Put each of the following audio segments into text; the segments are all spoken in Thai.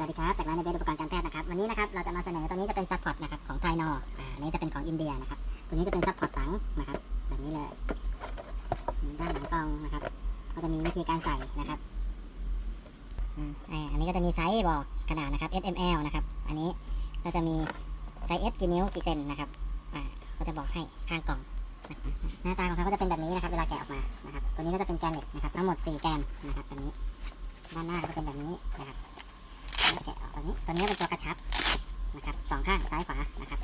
วัสดีครับจากร้านในเบสอุปกรณ์การแพทย์นะครับวันนี้นะครับเราจะมาเสนอตัวนี้จะเป็นซัพพอร์ตนะครับของไทยนออ่านี้จะเป็นของอินเดียนะครับตัวนี้จะเป็นซัพพอร์ตหลังนะครับแบบนี้เลยนี่ด้านหลังกล้องนะครับ ก็จะมีวิธีการใส่นะครับอ่าอันนี้ก็จะมีไซส์บอกขนาดนะครับ S M L นะครับอันนี้ก็จะมีไซส์ S กี่นิ้วกี่เซนนะครับอ่าก็จะบอกให้ข้างกล่องหน้าตาของเขาก็จะเป็นแบบนี้นะครับเวลาแกะออกมานะครับตัวนี้ก็จะเป็นแกนเหล็กนะครับทั้งหมด 4 แกนนะครับแบบนี้ด้านหน้าก็จะเป็นแบบนี้นะครับ แกะออกตรงนี้ตัวนี้เป็นตัวกระชับนะครับสองข้างซ้ายขวานะครับ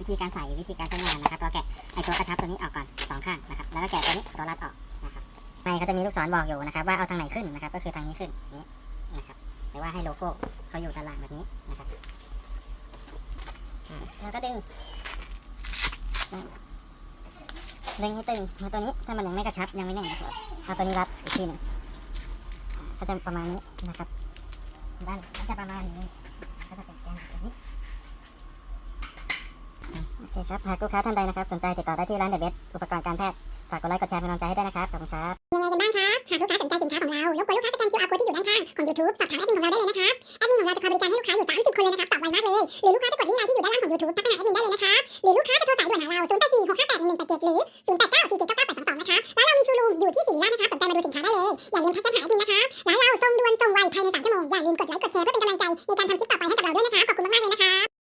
วิธีการใส่วิธีการใช้งานนะครับ เราแกะไอตัวกระชับตัวนี้ออกก่อนสองข้างนะครับ แล้วก็แกะตัวนี้ตัวรัดออกนะครับในเขาจะมีลูกศรบอกอยู่นะครับ ว่าเอาทางไหนขึ้นนะครับ ก็คือทางนี้ขึ้นนี้นะครับหรือว่าให้โลโก้เขาอยู่ด้านล่างแบบนี้นะครับอะแล้วก็ดึงดึงให้ตึงเอาตัวนี้ถ้ามันยังไม่กระชับยังไม่แน่นเอาตัวนี้รัดอีกทีหนึงก็จะประมาณนี้นะครับ ด้านก็จะประมาณนี้ก็จะเป็นแกนแบบนี้อะโอเคครับ หากลูกค้าท่านใดนะครับ สนใจติดต่อได้ที่ร้านเดอะเบสอุปกรณ์การแพทย์ฝากกดไลค์กดแชร์เป็นกำลังใจให้ด้วยนะครับขอบคุณครับยังไงกันบ้างครับ หากลูกค้าสนใจสินค้าของเรารบกวนลูกค้าสแกน QR code ที่อยู่ด้านข้างของ YouTube สอบถามแอดมินของเราได้เลยนะครับ แอดมินของเราจะคอยบริการให้ลูกค้าอยู่ 30 คนเลยนะครับตอบไวมากเลย หรือลูกค้าจะกดลิงก์ไลน์ที่อยู่ด้านล่างของ YouTube ทักไปหาแอดมินได้เลยนะครับ หรือลูกค้าจะโทรสายด่วนหาเรา0 8 4 6 5 8 1 1 8 7หรือ0 8 9 4 7 9 9 8 2 2นะครับร้านเรามีชูรูมอยู่ที่สิริราชนะครับสนใจมาดูสินค้าได้เลยอย่าลืมทักกันหาแอดมินนะครับร้านเราส่งด่วนส่งไว ภายใน3ชั่วโมงอย่าลืมกดไลค์กดแชร์เพื่อเป็นกำลังใจในการทำคลิปต่อไปให้กับเราด้วยนะคะ